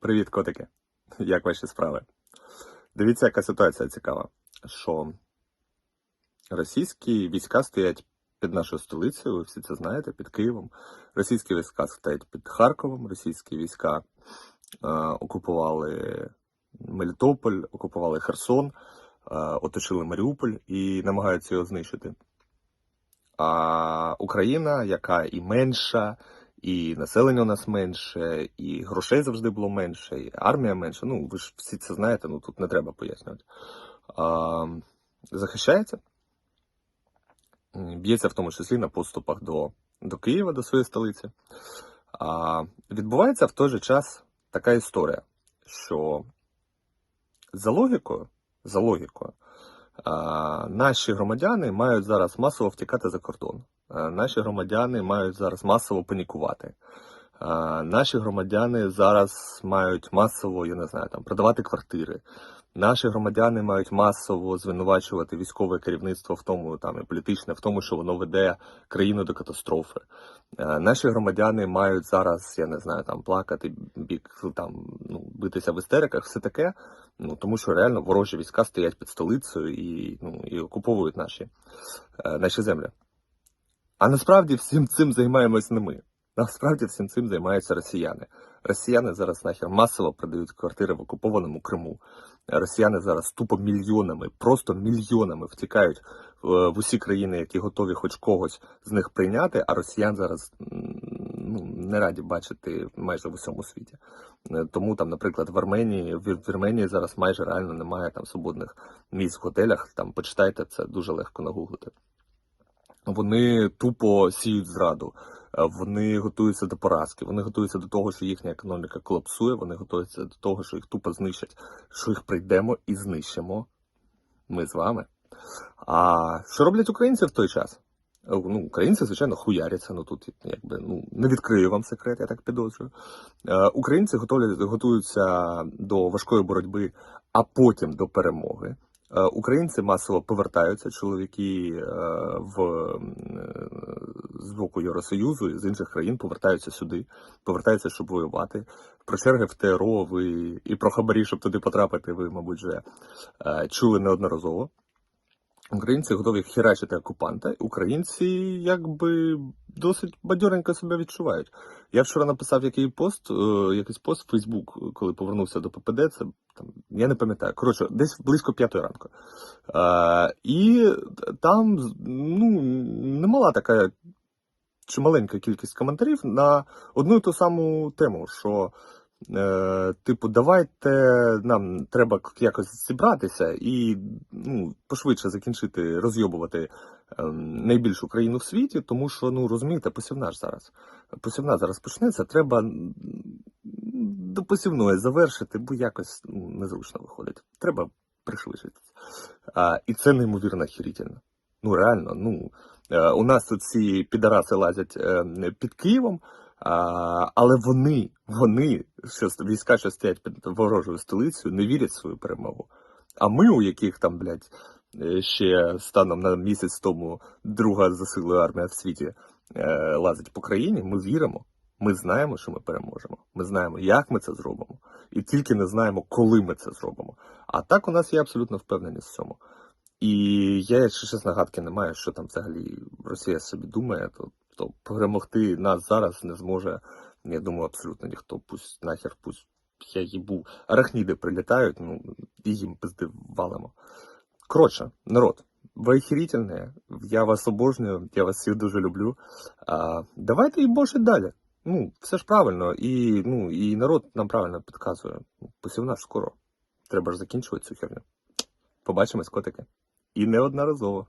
Привіт, котики. Як ваші справи? Дивіться, яка ситуація цікава. Що російські війська стоять під нашою столицею, ви всі це знаєте, під Києвом. Російські війська стоять під Харковом, російські війська е, окупували Мелітополь, окупували Херсон, е, оточили Маріуполь і намагаються його знищити. А Україна, яка і менша, і населення у нас менше, і грошей завжди було менше, і армія менша. Ну, ви ж всі це знаєте, ну тут не треба пояснювати. А, захищається, б'ється в тому числі на поступах до, до Києва, до своєї столиці. А, відбувається в той же час така історія, що за логікою, за логікою, а, наші громадяни мають зараз масово втікати за кордон. А, Наші громадяни мають зараз масово панікувати. Наші громадяни зараз мають масово, я не знаю, там продавати квартири. Наші громадяни мають масово звинувачувати військове керівництво в тому, там і політичне, в тому, що воно веде країну до катастрофи. Е, Наші громадяни мають зараз, я не знаю, там плакати, бік там ну битися в істериках, все таке. Ну тому що реально ворожі війська стоять під столицею і ну і окуповують наші, е, наші землі. А насправді всім цим займаємось не ми. Насправді всім цим займаються росіяни. Росіяни зараз нахер масово продають квартири в окупованому Криму. Росіяни зараз тупо мільйонами, просто мільйонами втікають в, в усі країни, які готові хоч когось з них прийняти. А росіян зараз ну, не раді бачити майже в усьому світі. Е, Тому там, наприклад, в Арменії в Вірменії зараз майже реально немає там свободних місць в готелях. Там почитайте це дуже легко нагуглити. Вони тупо сіють зраду. Е, Вони готуються до поразки. Вони готуються до того, що їхня економіка колапсує. Вони готуються до того, що їх тупо знищать, що їх прийдемо і знищимо. Ми з вами. А що роблять українці в той час? Е, Ну, українці, звичайно, хуяряться. Ну тут якби ну не відкрию вам секрет, я так підозрюю. Е, українці готові, готуються до важкої боротьби, а потім до перемоги. Е, Українці масово повертаються, чоловіки е, в е, з боку Євросоюзу і з інших країн повертаються сюди, повертаються, щоб воювати. Про черги в ТРО ви і про хабарі, щоб туди потрапити, ви, мабуть, вже чули неодноразово. Українці готові херачити окупанта. Українці якби досить бадьоренько себе відчувають. Я вчора написав який пост, е, якийсь пост в Фейсбук, коли повернувся до ППД. Це там я не пам'ятаю. Коротше, десь близько п'ятої ранку. Е, і там ну немала така чималенька кількість коментарів на одну і ту саму тему, що. Е, типу, давайте нам треба якось зібратися і ну, пошвидше закінчити розйобувати ем, найбільшу країну в світі, тому що, ну розумієте, посівна ж зараз. Посівна зараз почнеться, треба до посівної завершити, бо якось ну, незручно виходить. Треба пришвидшитися. А, і це неймовірно хірительно. Ну реально, ну е, у нас тут ці підараси лазять е, під Києвом. Але вони, вони, що війська, що стоять під ворожою столицею, не вірять в свою перемогу. А ми, у яких там, блядь, е, ще станом на місяць тому друга за силою армія в світі е, лазить по країні, ми віримо. Ми знаємо, що ми переможемо. Ми знаємо, як ми це зробимо, і тільки не знаємо, коли ми це зробимо. А так у нас є абсолютно впевненість в цьому. І я, якщо чесно, гадки не маю, що там взагалі Росія собі думає, то, то перемогти нас зараз не зможе, я думаю, абсолютно ніхто. Пусть нахер, пусть я їбу. Арахніди прилітають, ну і їм пизди валимо. Коротше, народ, ви охерительні, я вас обожнюю, я вас всіх дуже люблю. А, давайте і більше далі. Ну, все ж правильно, і, ну, і народ нам правильно підказує. Посівна ж скоро. Треба ж закінчувати цю херню. Побачимось, котики. І неодноразово.